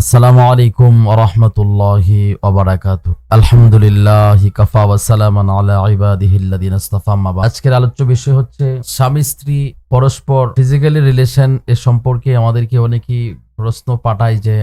আসসালামু আলাইকুম রহমতুল্লাহি ওবারাকাতু আলহামদুলিল্লাহ কাফা ওয়াসালামান আলা ইবাদিহিল্লাযিনা ইসতাফা, আম্মা বাদ। আজকের আলোচ্য বিষয় হচ্ছে স্বামী স্ত্রী পরস্পর ফিজিক্যালি রিলেশন এ সম্পর্কে আমাদেরকে অনেকেই প্রশ্ন পাঠায় যে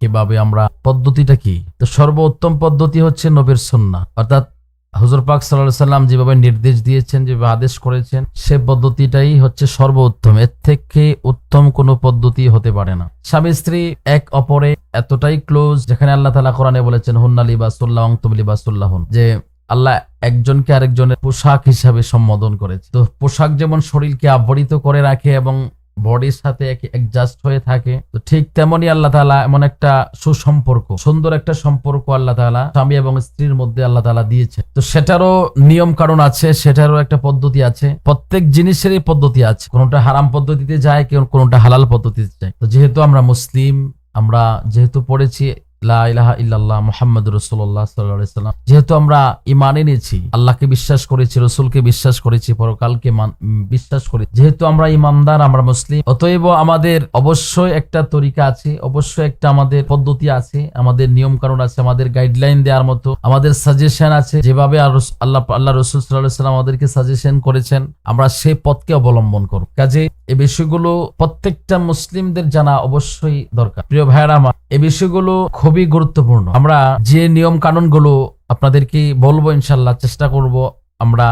কীভাবে আমরা, পদ্ধতিটা কি? তো সর্বোত্তম পদ্ধতি হচ্ছে নবীর সুন্নাহ। অর্থাৎ হুজুর পাক সাল্লাল্লাহু সাল্লাম যেভাবে নির্দেশ দিয়েছেন, যেভাবে আদেশ করেছেন, সে পদ্ধতিটাই হচ্ছে সর্বোত্তম। এর থেকে উত্তম কোনো পদ্ধতি হতে পারে না। স্বামী স্ত্রী এক অপরে এতটাই ক্লোজ যেখানে আল্লাহ তালা কোরআনে বলেছেন, হুন্না লিবাসুল্লাহ অংতুম লিবাসুল্লাহন যে আল্লাহ একজনকে আরেকজনের পোশাক হিসাবে সম্বোধন করেছে। তো পোশাক যেমন শরীরকে আবৃত করে রাখে এবং বডির সাথে অ্যাডজাস্ট হয়ে থাকে। তো ঠিক তেমনই আল্লাহ তালা এমন একটা সুসম্পর্ক, সুন্দর একটা সম্পর্ক আল্লাহ তালা স্বামী এবং স্ত্রীর মধ্যে আল্লাহ তালা দিয়েছে তো সেটারও নিয়ম কারণ আছে, সেটারও একটা পদ্ধতি আছে। প্রত্যেক জিনিসেরই পদ্ধতি আছে। কোনোটা হারাম পদ্ধতিতে যায় কোনটা হালাল পদ্ধতিতে যায়। তো যেহেতু আমরা মুসলিম, আমরা যেহেতু পড়েছি লা ইলাহা ইল্লাল্লাহ মুহাম্মদ আলাইহি সাল্লাম। যেহেতু আমরা ঈমান এনেছি, আল্লাহকে বিশ্বাস করেছি, রসুলকে বিশ্বাস করেছি, পরকালকে বিশ্বাস যেহেতু আমরা ইমানদার আমরা মুসলিম, অতএব আমাদের অবশ্যই একটা তরিকা আছে, অবশ্যই একটা আমাদের পদ্ধতি আছে, আমাদের নিয়ম আছে, আমাদের গাইডলাইন দেওয়ার মতো, আমাদের সাজেশন আছে। যেভাবে আল্লাহ আল্লাহ রসুল আমাদেরকে সাজেশন করেছেন, আমরা সেই পথকে অবলম্বন করব। কাজে এই বিষয়গুলো প্রত্যেকটা মুসলিমদের জানা অবশ্যই দরকার। প্রিয় ভাইয়েরা আমার এই বিষয়গুলো খুবই গুরুত্বপূর্ণ। আমরা যে নিয়ম কানুনগুলো আপনাদেরকে বলব ইনশাল্লাহ, চেষ্টা করব আমরা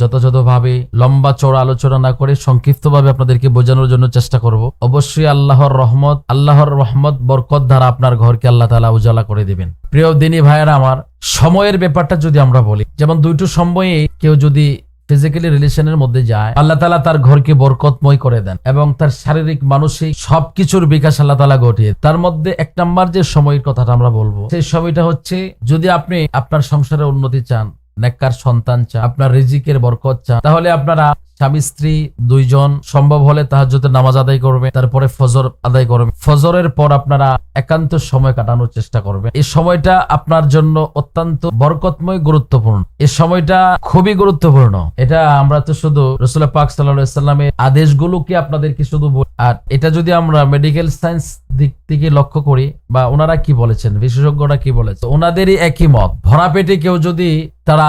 যথাযথভাবে লম্বা চড়া আলোচনা না করে সংক্ষিপ্তভাবে আপনাদেরকে বোঝানোর জন্য চেষ্টা করব। অবশ্যই আল্লাহর রহমত আল্লাহর রহমত, বরকত দ্বারা আপনার ঘরকে আল্লাহ তালা উজালা করে দিবেন। প্রিয় দিনী ভাইয়েরা আমার, সময়ের ব্যাপারটা যদি আমরা বলি, যেমন দুইটো সময়ে কেউ যদি ফিজিক্যালি রিলেশনের মধ্যে যায়। আল্লাহ তালা তার ঘরকে বরকতময় করে দেন এবং তার শারীরিক, মানসিক সবকিছুর বিকাশ আল্লাহ তালা ঘটিয়ে তার মধ্যে এক নাম্বার যে সময়ের কথাটা আমরা বলব, সেই সময়টা হচ্ছে যদি আপনি আপনার সংসারে উন্নতি চান নেককার সন্তান চান, আপনার রিজিকের বরকত চান, তাহলে আপনারা স্বামী, স্ত্রী দুইজন সম্ভব হলে তাহাজ্জুদের নামাজ আদায় করবে তারপরে ফজর আদায় করবে ফজরের পর আপনারা একান্ত সময় কাটানোর চেষ্টা করবে এই সময়টা আপনার জন্য অত্যন্ত বরকতময়, গুরুত্বপূর্ণ। এই সময়টা খুবই গুরুত্বপূর্ণ। এটা আমরা তো শুধু রসুল্লাহ পাক সাল্লামের আদেশগুলোকে আপনাদেরকে শুধু বলি। আর এটা যদি আমরা মেডিকেল সায়েন্স দিক থেকে লক্ষ্য করি বা ওনারা কি বলেছেন? বিশেষজ্ঞরা কি বলেছে ওনাদেরই একই মত। ভরা পেটে কেউ যদি তারা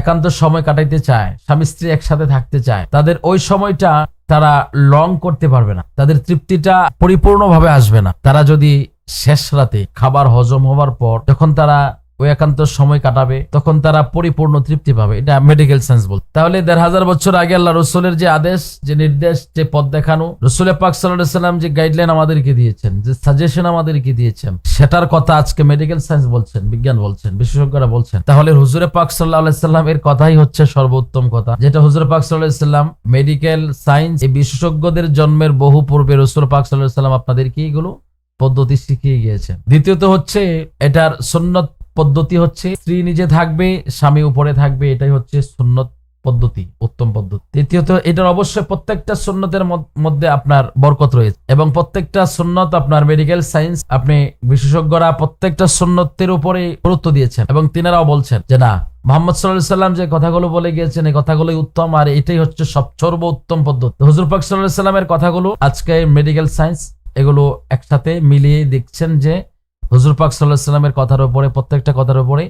একান্ত সময় কাটাইতে চায়, স্বামী স্ত্রী একসাথে থাকতে চায়, তাদের ওই সময়টা তারা লং করতে পারবে না। তাদের তৃপ্তিটা পরিপূর্ণভাবে আসবে না। তারা যদি শেষ রাতে খাবার হজম হওয়ার পর, যখন তারা ওই একান্ত সময় কাটাবে, তখন তারা পরিপূর্ণ তৃপ্তি পাবে। এটা মেডিকেল সায়েন্স বল তাহলে দেড় হাজার বছর আগে আল্লাহ রসুলের যে আদেশ, যে নির্দেশ, যে পথ দেখানো, রসুল পাক সাল্লাম যে গাইডলাইন আমাদেরকে দিয়েছেন, যে সাজেশন আমাদেরকে দিয়েছেন, সেটার কথা আজকে মেডিকেল সায়েন্স বলছেন, বিজ্ঞান বলছেন, বিশেষজ্ঞরা বলছেন। তাহলে হুজুরে পাক সাল্লাহ এর কথাই হচ্ছে সর্বোত্তম কথা, যেটা হুজুরে পাক সাল্লাহ মেডিকেল সায়েন্স এই বিশেষজ্ঞদের জন্মের বহু পূর্বে রসুল পাক সাল্লাহ সাল্লাম আপনাদেরকে এগুলো পদ্ধতি শিখিয়ে গিয়েছেন। দ্বিতীয়ত হচ্ছে, এটার সুন্নত পদ্ধতি হচ্ছে স্ত্রী নিজে থাকবে, স্বামী উপরে থাকবে, এটাই হচ্ছে সুন্নত পদ্ধতি, উত্তম পদ্ধতি। তৃতীয়ত এটার অবশ্যই প্রত্যেকটা সুন্নতের মধ্যে আপনার বরকত রয়েছে এবং প্রত্যেকটা সুন্নত আপনার মেডিকেল সায়েন্স আপনি বিশেষজ্ঞরা প্রত্যেকটা সুন্নতের উপরে গুরুত্ব দিয়েছেন এবং তিনারাও বলছেন যে না, মোহাম্মদ সাল্লাহ সাল্লাম যে কথাগুলো বলে গিয়েছেন, এই কথাগুলোই উত্তম আর এটাই হচ্ছে সব সর্ব উত্তম পদ্ধতি। হুজুর পাক সাল্লাহ সাল্লামের কথাগুলো আজকে মেডিকেল সায়েন্স এগুলো একসাথে মিলিয়ে দেখছেন যে হুজুর পাক সাল্লাহ সাল্লামের কথার উপরে, প্রত্যেকটা কথার উপরে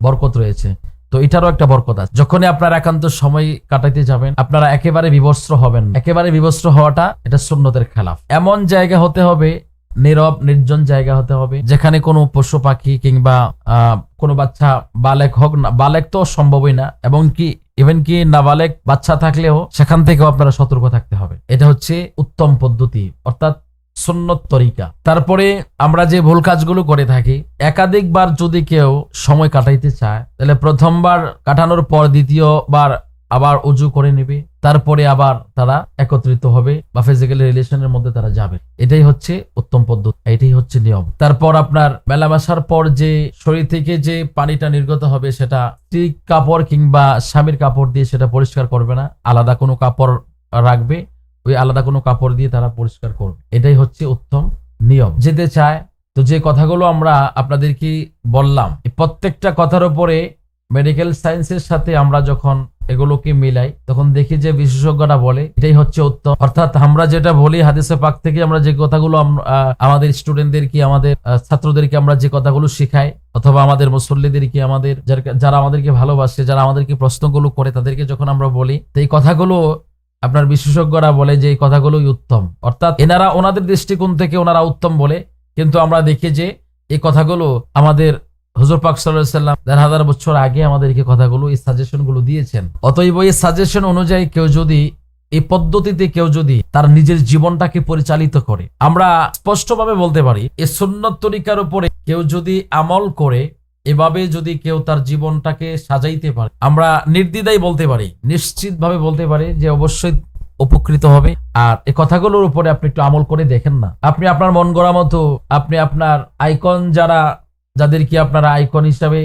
বরকত রয়েছে। তো এটারও একটা বরকত আছে। যখনই আপনার একান্ত সময় কাটাইতে যাবেন, আপনারা একেবারে বিবস্ত্র হবেন একেবারে বিবস্ত্র হওয়াটা এটা সুন্নতের খেলাফ। এমন জায়গা হতে হবে, নীরব, নির্জন জায়গা হতে হবে, যেখানে কোনো পশু পাখি কিংবা কোনো বাচ্চা বালেক হোক না, বালেক তো সম্ভবই না, এবং কি ইভেন কি নাবালেক বাচ্চা থাকলেও সেখান থেকেও আপনারা সতর্ক থাকতে হবে। এটা হচ্ছে উত্তম পদ্ধতি। অর্থাৎ সুন্নত তরিকা। তারপরে আমরা যে ভুল কাজগুলো করে থাকি, একাধিকবার যদি কেউ সময় কাটাইতে চায়, তাহলে প্রথমবার কাটানোর পর দ্বিতীয়বার আবার উজু করে নেবে, তারপরে আবার তারা একত্রিত হবে বা ফিজিক্যাল রিলেশনের মধ্যে তারা যাবে। এটাই হচ্ছে উত্তম পদ্ধতি, এটাই হচ্ছে নিয়ম। তারপর আপনার মেলামেশার পর যে শরীর থেকে যে পানিটা নির্গত হবে, সেটা স্ত্রী কাপড় কিংবা স্বামীর কাপড় দিয়ে সেটা পরিষ্কার করবে না, আলাদা কোনো কাপড় রাখবে ওই আলাদা কোনো কাপড় দিয়ে তারা পরিষ্কার করবে। এটাই হচ্ছে উত্তম নিয়ম। যেতে চায়, তো যে কথাগুলো আমরা আপনাদেরকে বললাম প্রত্যেকটা কথার উপরে মেডিকেল সায়েন্সের সাথে আমরা যখন এগুলোকে মিলাই, তখন দেখি যে বিশেষজ্ঞরা বলে, এটাই হচ্ছে উত্তম। অর্থাৎ আমরা যেটা বলি হাদিসে পাক থেকে, আমরা যে কথাগুলো আম- আমাদের স্টুডেন্টদেরকে আমাদের ছাত্রদেরকে আমরা যে কথাগুলো শিখাই, অথবা আমাদের মুসল্লিদেরকে আমাদের যারা আমাদেরকে ভালোবাসে, যারা আমাদেরকে প্রশ্নগুলো করে, তাদেরকে যখন আমরা বলি, তো এই কথাগুলো আপনার বিশেষজ্ঞরা বলে যে এই কথাগুলোই উত্তম। অর্থাৎ এনারা ওনাদের দৃষ্টিকোণ থেকে ওনারা উত্তম বলে, কিন্তু আমরা দেখি যে এই কথাগুলো আমাদের হজর পাক সাল্লাম দেড় হাজার বছর আগে আমাদেরকে কথাগুলো, এই সাজেশনগুলো দিয়েছেন। অতএব এই সাজেশন অনুযায়ী কেউ যদি, এই পদ্ধতিতে কেউ যদি তার নিজের জীবনটাকে পরিচালিত করে, আমরা স্পষ্টভাবে বলতে পারি এই সুন্নত তরিকার উপরে কেউ যদি আমল করে এভাবে যদি কেউ তার জীবনটাকে সাজাইতে পারে, আমরা নির্দ্বিধাই বলতে পারি, নিশ্চিতভাবে বলতে পারি যে অবশ্যই উপকৃত হবে। আর এই কথাগুলোর উপরে আপনি একটু আমল করে দেখেন না। আপনি আপনার মন গড়া মতো, আপনি আপনার আইকন যারা, যাদেরকে আপনারা আইকন হিসাবে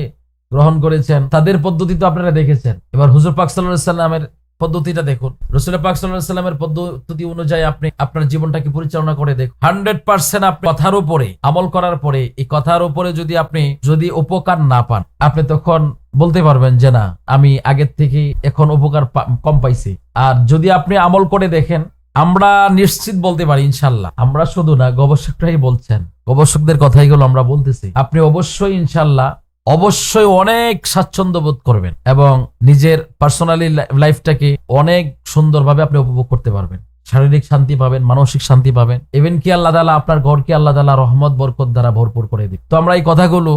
গ্রহণ করেছেন, তাদের পদ্ধতি তো আপনারা দেখেছেন। এবার হুজুর পাক সাল্লামের পদ্ধতিটা দেখুন। রসুল পাক সাল্লামের পদ্ধতি অনুযায়ী আপনি আপনার জীবনটাকে পরিচালনা করে দেখুন। হান্ড্রেড পার্সেন্ট আপনি কথার উপরে, আমল করার পরে, এই কথার উপরে যদি আপনি, যদি উপকার না পান, আপনি তখন বলতে পারবেন যে না, আমি আগের থেকে এখন উপকার কম পাইছি। আর যদি আপনি আমল করে দেখেন, আমরা নিশ্চিত বলতে পারি ইনশাল্লাহ। আমরা শুধু না, গবেষকরাই বলছেন। গবেষকদের কথাইগুলো আমরা বলতেছি। আপনি অবশ্যই ইনশাল্লাহ অবশ্যই অনেক স্বাচ্ছন্দ্য বোধ করবেন এবং নিজের পার্সোনালি লাইফটাকে অনেক সুন্দরভাবে আপনি উপভোগ করতে পারবেন। শারীরিক শান্তি পাবেন, মানসিক শান্তি পাবেন। ইভেন কি আল্লাহ তালা আপনার ঘরকে আল্লাহ তালা রহমত, বরকত দ্বারা ভরপুর করে দিন তো আমরা এই কথাগুলো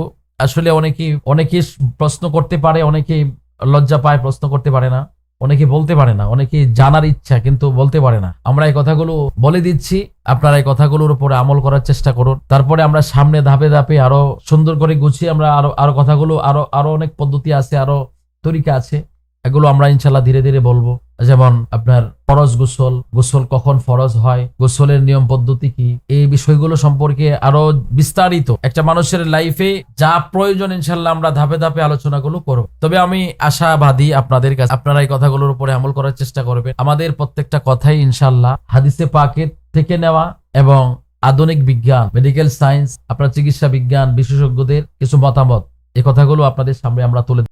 আসলে অনেকেই অনেকেই প্রশ্ন করতে পারে, অনেকেই লজ্জা পায়, প্রশ্ন করতে পারে না। অনেকে বলতে পারে না, অনেকে জানার ইচ্ছা কিন্তু বলতে পারে না। আমরা এই কথাগুলো বলে দিচ্ছি, আপনারা এই কথাগুলোর উপরে আমল করার চেষ্টা করুন। তারপরে আমরা সামনে ধাপে ধাপে আরও সুন্দর করে গুছিয়ে আমরা আরও আরও কথাগুলো, আরও আরও অনেক পদ্ধতি আছে, আরও তরিকা আছে। এগুলো আমরা ইনশাল্লাহ ধীরে ধীরে বলব। যেমন আপনার ফরজ গোসল গোসল কখন ফরজ হয়, গোসলের নিয়ম পদ্ধতি কি? এই বিষয়গুলো সম্পর্কে আরও বিস্তারিত একটা মানুষের লাইফে যা প্রয়োজন ইনশাল্লাহ আমরা ধাপে ধাপে আলোচনাগুলো করব। তবে আমি আশাবাদী আপনাদের কাছে, আপনারা এই কথাগুলোর উপরে আমল করার চেষ্টা করবেন। আমাদের প্রত্যেকটা কথাই ইনশাল্লাহ হাদিসে পাকের থেকে নেওয়া এবং আধুনিক বিজ্ঞান মেডিকেল সায়েন্স আপনার চিকিৎসা বিজ্ঞান, বিশেষজ্ঞদের কিছু মতামত এই কথাগুলো আপনাদের সামনে আমরা তুলে